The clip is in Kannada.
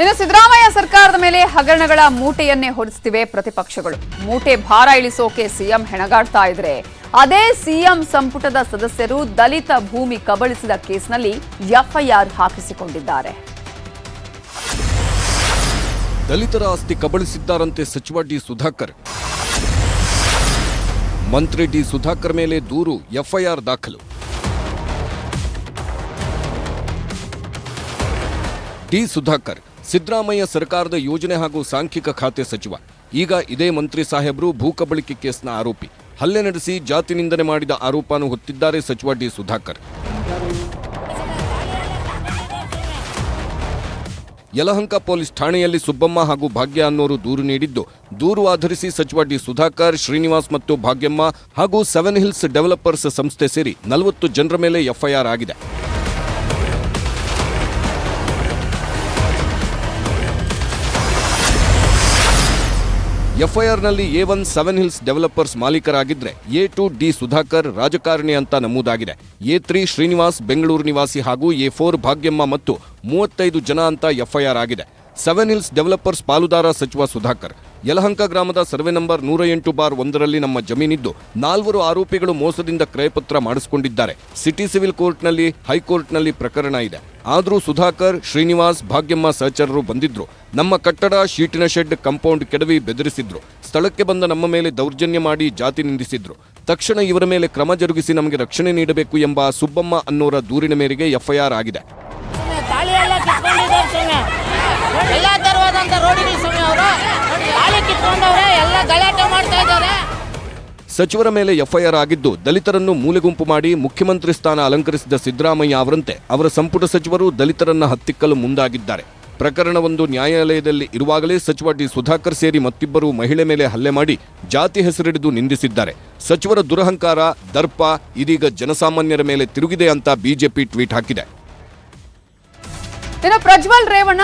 ಇನ್ನು ಸಿದ್ದರಾಮಯ್ಯ ಸರ್ಕಾರದ ಮೇಲೆ ಹಗರಣಗಳ ಮೂಟೆಯನ್ನೇ ಹೊರಿಸ್ತಿವೆ ಪ್ರತಿಪಕ್ಷಗಳು. ಮೂಟೆ ಭಾರ ಇಳಿಸೋಕೆ ಸಿಎಂ ಹೆಣಗಾಡ್ತಾ ಇದ್ರೆ ಅದೇ ಸಿಎಂ ಸಂಪುಟದ ಸದಸ್ಯರು ದಲಿತ ಭೂಮಿ ಕಬಳಿಸಿದ ಕೇಸ್ನಲ್ಲಿ ಎಫ್ಐಆರ್ ಹಾಕಿಸಿಕೊಂಡಿದ್ದಾರೆ. ದಲಿತರ ಆಸ್ತಿ ಕಬಳಿಸಿದ್ದಾರಂತೆ ಸಚಿವ ಡಿ ಸುಧಾಕರ್. ಮಂತ್ರಿ ಡಿ ಸುಧಾಕರ್ ಮೇಲೆ ದೂರು, ಎಫ್ಐಆರ್ ದಾಖಲು. ಡಿ ಸುಧಾಕರ್ ಸಿದ್ದರಾಮಯ್ಯ ಸರ್ಕಾರದ ಯೋಜನೆ ಹಾಗೂ ಸಾಂಖ್ಯಿಕ ಖಾತೆ ಸಚಿವ. ಈಗ ಇದೇ ಮಂತ್ರಿ ಸಾಹೇಬರು ಭೂಕಬಳಿಕೆ ಕೇಸ್ನ ಆರೋಪಿ. ಹಲ್ಲೆ ನಡೆಸಿ ಜಾತಿ ನಿಂದನೆ ಮಾಡಿದ ಆರೋಪವನ್ನು ಹೊತ್ತಿದ್ದಾರೆ ಸಚಿವ ಡಿ ಸುಧಾಕರ್. ಯಲಹಂಕ ಪೊಲೀಸ್ ಠಾಣೆಯಲ್ಲಿ ಸುಬ್ಬಮ್ಮ ಹಾಗೂ ಭಾಗ್ಯ ಅನ್ನೋರು ದೂರು ನೀಡಿದ್ದು. ದೂರು ಆಧರಿಸಿ ಸಚಿವ ಡಿ ಸುಧಾಕರ್, ಶ್ರೀನಿವಾಸ್ ಮತ್ತು ಭಾಗ್ಯಮ್ಮ ಹಾಗೂ ಸೆವೆನ್ ಹಿಲ್ಸ್ ಡೆವಲಪರ್ಸ್ ಸಂಸ್ಥೆ ಸೇರಿ ನಲವತ್ತು ಜನರ ಮೇಲೆ ಎಫ್ಐಆರ್ ಆಗಿದೆ. ಎಫ್ಐಆರ್ನಲ್ಲಿ A one seven hills developers ಮಾಲೀಕರಾಗಿದ್ರೆ A two D Sudhakar ರಾಜಕಾರಣಿ ಅಂತ ನಮೂದಾಗಿದೆ. ಎ ತ್ರೀ ಶ್ರೀನಿವಾಸ್ ಬೆಂಗಳೂರು ನಿವಾಸಿ ಹಾಗೂ ಎ ಫೋರ್ ಭಾಗ್ಯಮ್ಮ ಮತ್ತು ಮೂವತ್ತೈದು ಜನ ಅಂತ ಎಫ್ಐಆರ್ ಆಗಿದೆ. ಸೆವೆನ್ ಹಿಲ್ಸ್ ಡೆವಲಪರ್ಸ್ ಪಾಲುದಾರ ಸಚಿವ ಸುಧಾಕರ್. ಯಲಹಂಕ ಗ್ರಾಮದ ಸರ್ವೆ ನಂಬರ್ ನೂರ ಎಂಟು ಬಾರ್ ಒಂದರಲ್ಲಿ ನಮ್ಮ ಜಮೀನಿದ್ದು ನಾಲ್ವರು ಆರೋಪಿಗಳು ಮೋಸದಿಂದ ಕ್ರಯಪತ್ರ ಮಾಡಿಸಿಕೊಂಡಿದ್ದಾರೆ. ಸಿಟಿ ಸಿವಿಲ್ ಕೋರ್ಟ್ನಲ್ಲಿ, ಹೈಕೋರ್ಟ್ನಲ್ಲಿ ಪ್ರಕರಣ ಇದೆ. ಆದರೂ ಸುಧಾಕರ್, ಶ್ರೀನಿವಾಸ್, ಭಾಗ್ಯಮ್ಮ ಸಹಚರರು ಬಂದಿದ್ರು. ನಮ್ಮ ಕಟ್ಟಡ ಶೀಟಿನ ಶೆಡ್ ಕಂಪೌಂಡ್ ಕೆಡವಿ ಬೆದರಿಸಿದ್ರು. ಸ್ಥಳಕ್ಕೆ ಬಂದ ನಮ್ಮ ಮೇಲೆ ದೌರ್ಜನ್ಯ ಮಾಡಿ ಜಾತಿ ನಿಂದಿಸಿದ್ರು. ತಕ್ಷಣ ಇವರ ಮೇಲೆ ಕ್ರಮ ಜರುಗಿಸಿ ನಮಗೆ ರಕ್ಷಣೆ ನೀಡಬೇಕು ಎಂಬ ಸುಬ್ಬಮ್ಮ ಅನ್ನೋರ ದೂರಿನ ಮೇರೆಗೆ ಎಫ್ಐಆರ್ ಆಗಿದೆ. ಸಚಿವರ ಮೇಲೆ ಎಫ್ಐಆರ್ ಆಗಿದ್ದು ದಲಿತರನ್ನು ಮೂಲೆಗುಂಪು ಮಾಡಿ ಮುಖ್ಯಮಂತ್ರಿ ಸ್ಥಾನ ಅಲಂಕರಿಸಿದ ಸಿದ್ದರಾಮಯ್ಯ ಅವರಂತೆ ಅವರ ಸಂಪುಟ ಸಚಿವರು ದಲಿತರನ್ನ ಹತ್ತಿಕ್ಕಲು ಮುಂದಾಗಿದ್ದಾರೆ. ಪ್ರಕರಣವೊಂದು ನ್ಯಾಯಾಲಯದಲ್ಲಿ ಇರುವಾಗಲೇ ಸಚಿವ ಡಿ ಸುಧಾಕರ್ ಸೇರಿ ಮತ್ತಿಬ್ಬರು ಮಹಿಳೆ ಮೇಲೆ ಹಲ್ಲೆ ಮಾಡಿ ಜಾತಿ ಹೆಸರಿಡಿದು ನಿಂದಿಸಿದ್ದಾರೆ. ಸಚಿವರ ದುರಹಂಕಾರ, ದರ್ಪ ಇದೀಗ ಜನಸಾಮಾನ್ಯರ ಮೇಲೆ ತಿರುಗಿದೆ ಅಂತ ಬಿಜೆಪಿ ಟ್ವೀಟ್ ಹಾಕಿದೆ. ಪ್ರಜ್ವಲ್ ರೇವಣ್ಣ